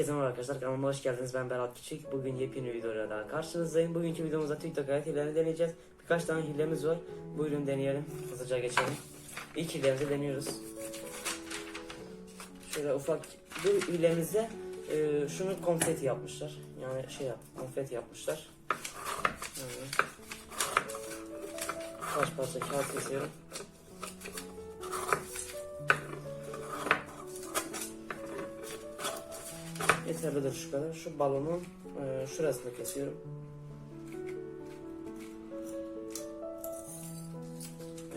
Herkese merhaba arkadaşlar kanalıma hoş geldiniz. Ben Berat Küçük. Bugün yepyeni videoyla daha karşınızdayım. Bugünkü videomuzda TikTok hayat hilelerini deneyeceğiz. Birkaç tane hilemiz var. Buyurun deneyelim. Hızlıca geçelim. İlk hilemizi deniyoruz. Şöyle ufak bir hilemizde e, şunu konfeti yapmışlar. Yani şey yap, konfeti yapmışlar. Yani, kaç parça kağıt kesiyorum. Yeterlidir şu kadar. Şu balonun e, şurasını kesiyorum.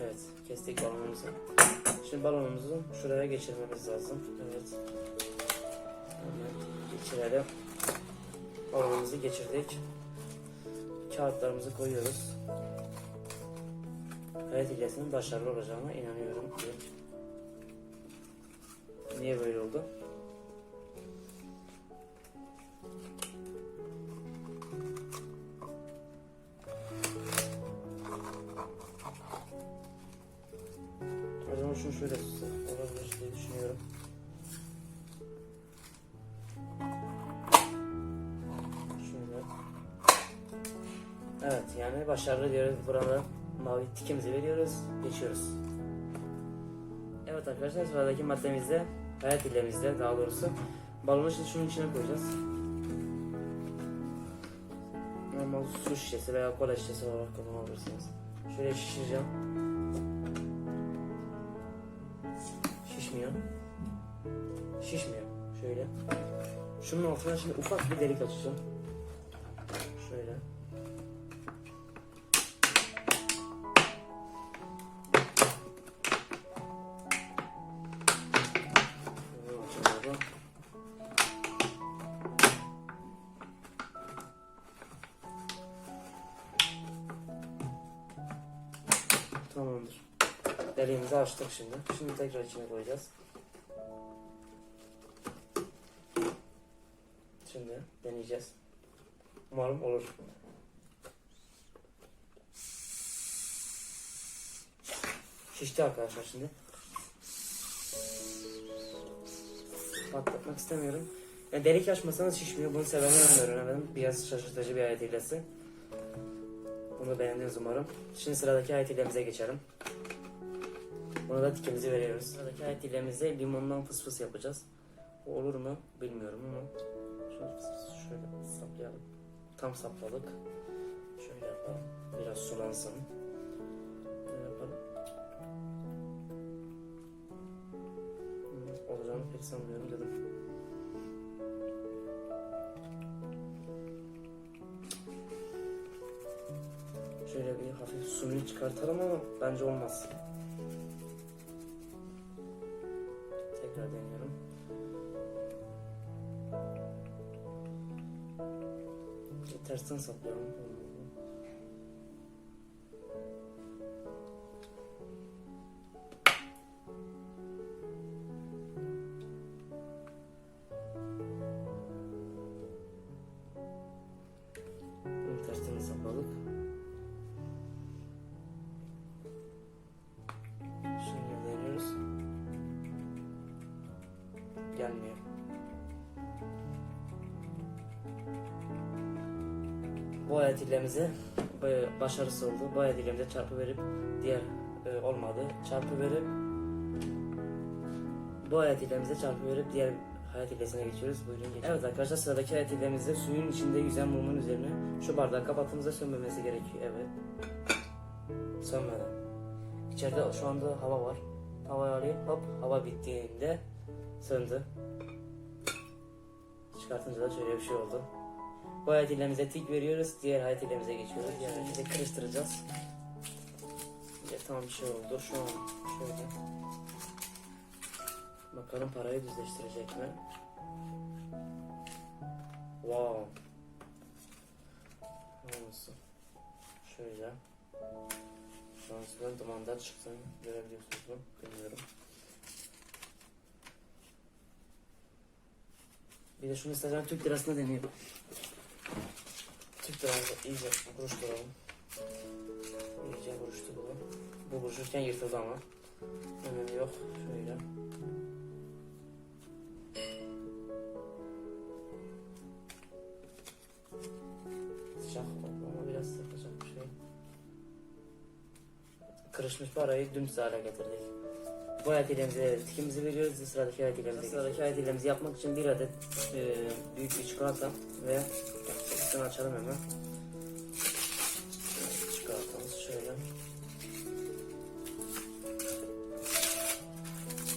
Evet, kestik balonumuzu. Şimdi balonumuzu şuraya geçirmemiz lazım. Evet. Hemen geçirelim. Balonumuzu geçirdik. Kağıtlarımızı koyuyoruz. Kayıt hilesinin başarılı olacağına inanıyorum. Niye böyle oldu? Şöyle tutsak olabilir diye düşünüyorum. Şöyle. Evet yani başarılı diyoruz. Burada mavi tikimizi veriyoruz. Geçiyoruz. Evet arkadaşlar sıradaki maddemizde hayat ilemizde daha doğrusu balonu şimdi şunun içine koyacağız. Normal su şişesi veya kola şişesi olarak kullanabilirsiniz. Şöyle şişireceğim. Şişmiyor. Şişmiyor. Şöyle. Şunun altına şimdi ufak bir delik açacağım. Şöyle. Deliğimizi açtık şimdi. Şimdi tekrar içine koyacağız. Şimdi deneyeceğiz. Umarım olur. Şişti arkadaşlar şimdi. Patlatmak istemiyorum. Yani delik açmasanız şişmiyor. Bunun sebebini ben öğrenemedim. Biraz şaşırtıcı bir ayet hilesi. Bunu beğendiniz umarım. Şimdi sıradaki ayet hilemize geçelim. Buna da tikimizi veriyoruz. Sıradaki ayet hilemizde limondan fıs fıs yapacağız. Olur mu bilmiyorum ama şöyle, şöyle saplayalım. Tam sapladık. Şöyle yapalım. Biraz sulansın. Böyle yapalım. Hı, Olacağını pek sanmıyorum dedim. Şöyle bir hafif suyunu çıkartalım ama bence olmaz. Tekrar deniyorum. Tersten saplayalım. Bu ayet ilemize ba- başarısı oldu. Bu ayet ilemde çarpı verip diğer e, olmadı. Çarpı verip bu ayet ilemize çarpı verip diğer hayat ilesine geçiyoruz. Buyurun geçelim. Evet arkadaşlar sıradaki ayet ilemizde suyun içinde yüzen mumun üzerine şu bardağı kapattığımızda sönmemesi gerekiyor. Evet. Sönmeden. İçeride şu anda hava var. Havayı alayım. Hop hava bittiğinde söndü. Çıkartınca da şöyle bir şey oldu. Bu hayat ilemize tik veriyoruz. Diğer hayat ilemize geçiyoruz. Diğer hayat ile karıştıracağız. Ya, tamam bir şey oldu. Şu an şöyle. Bakalım parayı düzleştirecek mi? Wow. Olsun. Şöyle. Şu an sizden dumandan çıktığını görebiliyorsunuz mu? Bilmiyorum. Bir de şunu istersen Türk lirasına deneyeyim. Twitter'ımıza iyice buruşturalım. İyice buruştu bu. Bu buruşurken yırtıldı ama. Önemli yok. Şöyle. Sıcak oldu ama biraz sıkacak bir şey. Kırışmış parayı dümdüz hale getirdik. Bu ayak ilerimizi evet, tikimizi veriyoruz. Sıradaki ayak ilerimizi. Sıradaki ayak ilerimizi yapmak için bir adet e, büyük bir çikolata ve üstünü açalım hemen. Evet, Çikolatamız şöyle.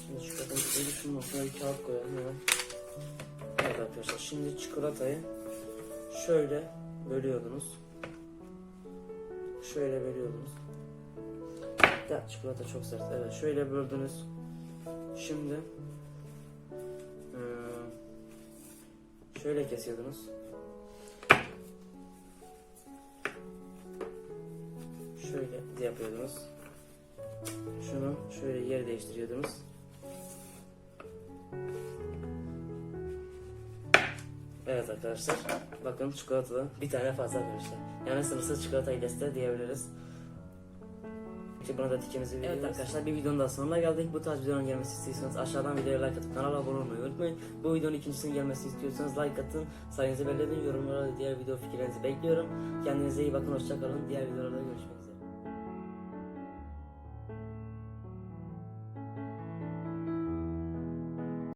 Şimdi çikolatamızı böyle şunun ortasına bir kağıt koyalım hemen. Evet arkadaşlar şimdi çikolatayı şöyle bölüyordunuz. Şöyle bölüyordunuz. Ya çikolata çok sert. Evet şöyle böldünüz. Şimdi şöyle kesiyordunuz. Şöyle yapıyordunuz. Şunu şöyle yer değiştiriyordunuz. Evet arkadaşlar. Bakın çikolatalı bir tane fazla arkadaşlar. Yani sınırsız çikolata hilesi de diyebiliriz. İşte buna da tikimizi veriyoruz. Evet arkadaşlar bir videonun daha sonuna geldik. Bu tarz videonun gelmesi istiyorsanız aşağıdan videoya like atıp kanala abone olmayı unutmayın. Bu videonun ikincisinin gelmesini istiyorsanız like atın. Sayınızı belirledin. Yorumlara diğer video fikirlerinizi bekliyorum. Kendinize iyi bakın. Hoşçakalın. Diğer videolarda görüşmek üzere.